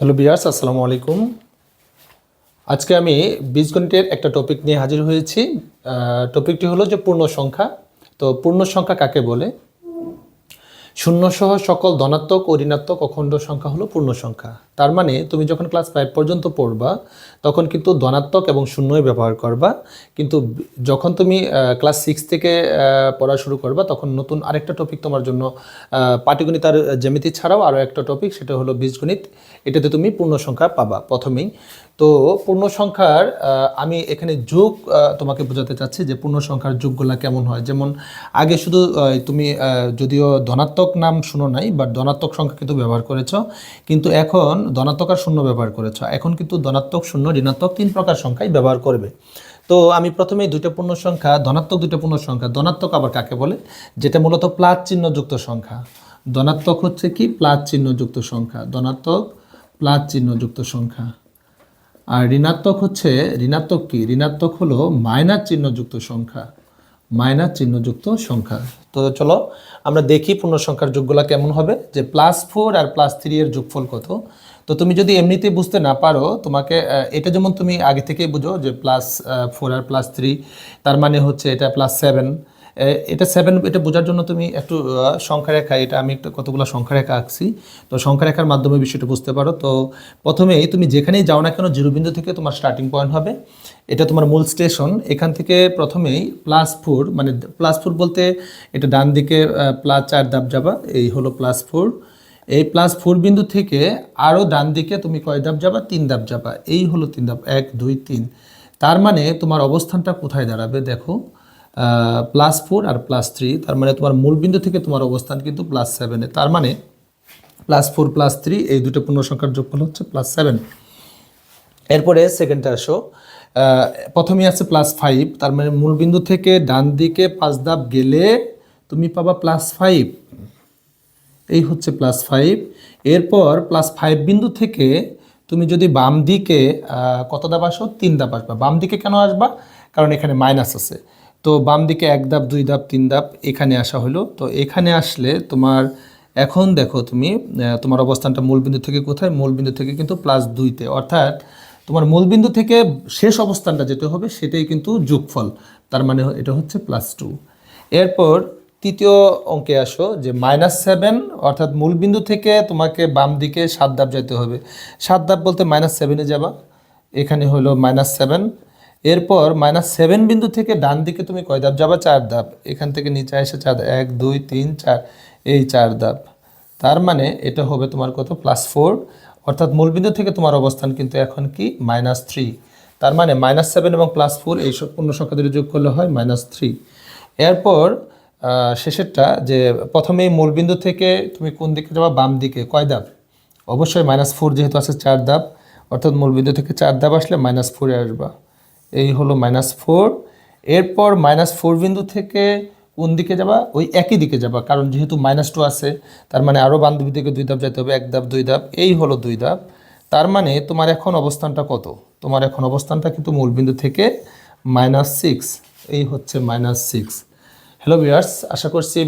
Hello বিয়ার্স আসসালামু আলাইকুম আজকে আমি বীজগণিতের একটা টপিক নিয়ে হাজির হয়েছি। টপিকটি হলো যে পূর্ণ সংখ্যা তো পূর্ণ সংখ্যা কাকে বলে? শূন্য সহ সকল ধনাত্মক ও ঋণাত্মক অখণ্ড সংখ্যা হলো পূর্ণ সংখ্যা। তার মানে তুমি যখন ক্লাস ফাইভ পর্যন্ত পড়বা, তখন কিন্তু ধনাত্মক এবং শূন্যই ব্যবহার করবা। কিন্তু যখন তুমি ক্লাস সিক্স থেকে পড়া শুরু করবা, তখন নতুন আরেকটা টপিক তোমার জন্য পাটিগণিত আর জ্যামিতি ছাড়াও আরও একটা টপিক সেটা হলো বীজগণিত। এটাতে তুমি পূর্ণ সংখ্যা পাবা প্রথমেই। তো পূর্ণ সংখ্যার আমি এখানে যোগ তোমাকে বোঝাতে চাচ্ছি যে পূর্ণ সংখ্যার যোগগুলা কেমন হয়। যেমন আগে শুধু তুমি যদিও ধনাত্মক নাম শুনো নাই বাট ধনাত্মক সংখ্যা কিন্তু ব্যবহার করেছ। কিন্তু এখন ধনাত্মক আর শূন্য ব্যবহার করেছ। এখন কিন্তু ধনাত্মক, শূন্য, ঋণাত্মক তিন প্রকার সংখ্যাই ব্যবহার করবে। তো আমি প্রথমেই দুইটা পূর্ণ সংখ্যা, ধনাত্মক দুইটা পূর্ণ সংখ্যা, ধনাত্মক আবার কাকে বলে? যেটা মূলত প্লাস চিহ্নযুক্ত সংখ্যা। ধনাত্মক হচ্ছে কি? প্লাস চিহ্নযুক্ত সংখ্যা। ধনাত্মক, প্লাস চিহ্নযুক্ত সংখ্যা। আর ঋণাত্মক হচ্ছে, ঋণাত্মক কি? ঋণাত্মক হলো মাইনাস চিহ্নযুক্ত সংখ্যা। মাইনাস চিহ্নযুক্ত সংখ্যা। তো চলো, আমরা দেখি পূর্ণ সংখ্যার যোগগুলো কেমন হবে, যে প্লাস ফোর আর প্লাস থ্রি এর যোগফল কত। তো তুমি যদি এমনিতে বুঝতে না পারো, তোমাকে এটা যেমন তুমি আগে থেকেই বুঝো যে প্লাস ফোর আর প্লাস থ্রি তার মানে হচ্ছে এটা প্লাস সেভেন এটা সেভেন এটা বোঝার জন্য তুমি একটু সংখ্যা রেখা এটা আমি একটা কতগুলো সংখ্যা রেখা আঁকছি। তো সংখ্যা রেখার মাধ্যমে বিষয়টা বুঝতে পারো। তো প্রথমেই তুমি যেখানেই যাও না কেন জিরো বিন্দু থেকে তোমার স্টার্টিং পয়েন্ট হবে। এটা তোমার মূল স্টেশন এখান থেকে প্রথমেই প্লাস ফোর মানে প্লাস ফোর বলতে এটা ডান দিকে প্লাস চার ধাপ যাবা, এই হলো প্লাস ফোর এই প্লাস ফোর বিন্দু থেকে আরও ডান দিকে তুমি কয় ধাপ যাবা? তিন ধাপ যাবা। এই হলো তিন ধাপ, এক, দুই, তিন। তার মানে তোমার অবস্থানটা কোথায় দাঁড়াবে? দেখো। প্লাস ফোর আর প্লাস থ্রি তার মানে তোমার মূল বিন্দু থেকে তোমার অবস্থান কিন্তু প্লাস সেভেনে তার মানে প্লাস ফোর প্লাস থ্রি এই দুটো পূর্ণ সংখ্যার যোগফল হচ্ছে প্লাস সেভেন এরপরে সেকেন্ডটা আসো। প্রথমেই আছে প্লাস ফাইভ তার মানে মূল বিন্দু থেকে ডান দিকে পাঁচ ধাপ গেলে তুমি পাবা প্লাস ফাইভ এই হচ্ছে প্লাস ফাইভ এরপর প্লাস ফাইভ বিন্দু থেকে তুমি যদি বাম দিকে কত ধাপ আসো? তিন ধাপ আসবা। বাম দিকে কেন আসবা? কারণ এখানে মাইনাস আছে। তো বাম দিকে এক ধাপ, দুই ধাপ, তিন ধাপ এখানে আসা হলো। তো এখানে আসলে তোমার, এখন দেখো তুমি তোমার অবস্থানটা মূলবিন্দু থেকে কোথায়? মূলবিন্দু থেকে কিন্তু প্লাস দুইতে অর্থাৎ তোমার মূলবিন্দু থেকে শেষ অবস্থানটা যেতে হবে সেটাই কিন্তু যোগফল। তার মানে এটা হচ্ছে প্লাস টু এরপর তৃতীয় অঙ্কে আসো, যে মাইনাস সেভেন অর্থাৎ মূলবিন্দু থেকে তোমাকে বাম দিকে সাত ধাপ যেতে হবে। সাত ধাপ বলতে মাইনাস সেভেনে যাবা। এখানে হলো মাইনাস সেভেন এরপর মাইনাস সেভেন বিন্দু থেকে ডান দিকে তুমি কয় ধাপ যাবা? চার ধাপ। এখান থেকে নিচে এসে চার এক, দুই, তিন, চার। এই চার ধাপ। তার মানে এটা হবে তোমার কত? প্লাস ফোর অর্থাৎ মূলবিন্দু থেকে তোমার অবস্থান কিন্তু এখন কি? মাইনাস থ্রি তার মানে মাইনাস সেভেন এবং প্লাস ফোর এই পূর্ণ সংখ্যা দুটো যোগ করলে হয় মাইনাস থ্রি এরপর শেষেরটা যে প্রথমেই মূলবিন্দু থেকে তুমি কোন দিকে যাবা? বাম দিকে। কয় ধাপ? অবশ্যই মাইনাস ফোর যেহেতু আছে, চার ধাপ। অর্থাৎ মূলবিন্দু থেকে চার ধাপ আসলে মাইনাস ফোরে আসবা। এই হলো মাইনাস ফোর এরপর মাইনাস ফোর বিন্দু থেকে কোন দিকে যাবা? ওই একই দিকে যাবা, কারণ যেহেতু মাইনাস টু আছে, তার মানে আরও বান্ধবী থেকে দুই ধাপ যেতে হবে, এক ধাপ, দুই ধাপ, এই হলো দুই ধাপ। তার মানে তোমার এখন অবস্থানটা কত? তোমার এখন অবস্থানটা কিন্তু মূলবিন্দু থেকে মাইনাস সিক্স এই হচ্ছে মাইনাস সিক্স হ্যালো ভিউয়ার্স আশা করছি